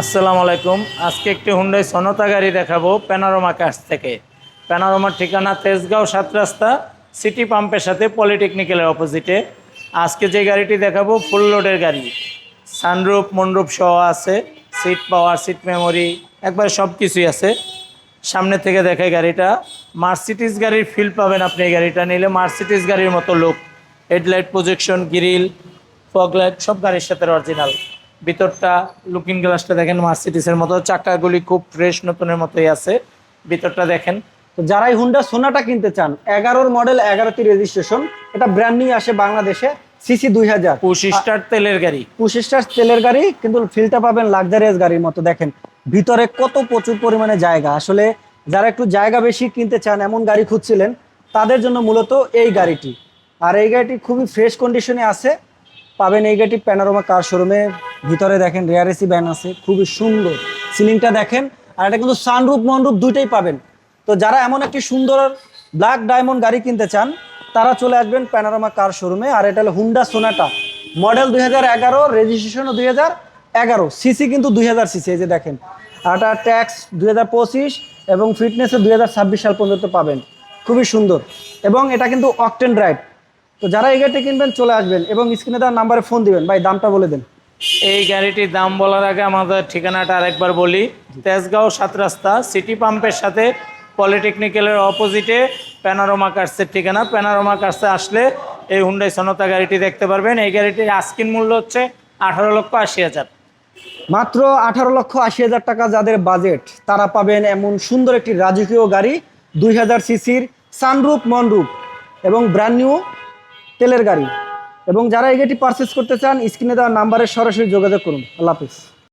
আসসালামু আলাইকুম। আজকে একটি হুন্ডাই সনতা গাড়ি দেখাবো প্যানারোমা কাছ থেকে। প্যানারোমার ঠিকানা তেজগাঁও সাত রাস্তা সিটি পাম্পের সাথে পলিটেকনিক্যালের অপোজিটে আজকে যে গাড়িটি দেখাবো ফুল লোডের গাড়ি। সানরুপ মনরুপ সহ আছে সিট পাওয়ার সিট মেমোরি একবার সব কিছুই আছে। সামনে থেকে দেখে গাড়িটা। মার্সিটিস গাড়ির ফিল পাবেন আপনি এই গাড়িটা, নিলে মার্সিটিস গাড়ির মতো look headlight projection grill fog light সব গাড়ির সাথে অরিজিনাল ভিতরটা লুকিং গ্লাসটা দেখেন মার্সিডিসের মতো। চাকাগুলি খুব ফ্রেশ নতুনের মতোই আছে। ভিতরটা দেখেন। তো যারাই হুন্ডা সোনাটা কিনতে চান এগারোর মডেল এগারোটি রেজিস্ট্রেশন এটা ব্র্যান্ড নিউ আসে বাংলাদেশে সিসি দুই হাজার। স্টার তেলের গাড়ি। স্টার তেলের গাড়ি কিন্তু ফিলটা পাবেন লাক্সারিয়াস গাড়ির মতো। দেখেন ভিতরে কত প্রচুর পরিমাণে জায়গা। আসলে যারা একটু জায়গা বেশি কিনতে চান এমন গাড়ি খুঁজছিলেন তাদের জন্য মূলত এই গাড়িটি। আর এই গাড়িটি খুবই ফ্রেশ কন্ডিশনে আছে। পাবেন এই গাড়িটি প্যানারোমা কার শোরুমে ভিতরে দেখেন রেয়ারেসি ব্যান আছে, খুবই সুন্দর। সিলিংটা দেখেন, আর এটা কিন্তু সানরূপ মনরূপ দুইটাই পাবেন। তো যারা এমন একটি সুন্দর ব্ল্যাক ডায়মন্ড গাড়ি কিনতে চান, তারা চলে আসবেন প্যানারোমা কার শোরুমে আর এটা হলো হুন্ডা সোনাটা মডেল দুই হাজার এগারো রেজিস্ট্রেশনও দুই হাজার এগারো সিসি কিন্তু দুই হাজার সিসি এই যে দেখেন। আর এটা ট্যাক্স দুই হাজার পঁচিশ এবং ফিটনেসে দুই হাজার ছাব্বিশ সাল পর্যন্ত পাবেন। খুবই সুন্দর। এবং এটা কিন্তু অকটেন ড্রাইভ তো যারা এই গাড়িটি কিনবেন, চলে আসবেন এবং স্ক্রিনে দেওয়ার নাম্বারে ফোন দিবেন। ভাই, দামটা বলে দেন। এই গাড়িটির দাম বলার আগে আমাদের ঠিকানাটা আরেকবার বলি। তেজগাঁও সাত রাস্তা, সিটি পাম্পের সাথে পলিটেকনিক্যালের অপোজিটে প্যানারোমা কার্সের ঠিকানা। প্যানারোমা কার্সে আসলে এই হুন্ডাই সনতা গাড়িটি দেখতে পারবেন। এই গাড়িটির আস্কিন মূল্য হচ্ছে আঠারো লক্ষ আশি হাজার। মাত্র আঠারো লক্ষ আশি হাজার টাকা যাদের বাজেট, তারা পাবেন এমন সুন্দর একটি রাজকীয় গাড়ি, দুই হাজার সিসির সানরূপ মনরূপ এবং ব্র্যান্ড নিউ তেলের গাড়ি। এবং যারা এই গাড়িটি পারচেস করতে চান স্ক্রিনে দেওয়া নাম্বারে সরাসরি যোগাযোগ করুন। আল্লাহ হাফিজ।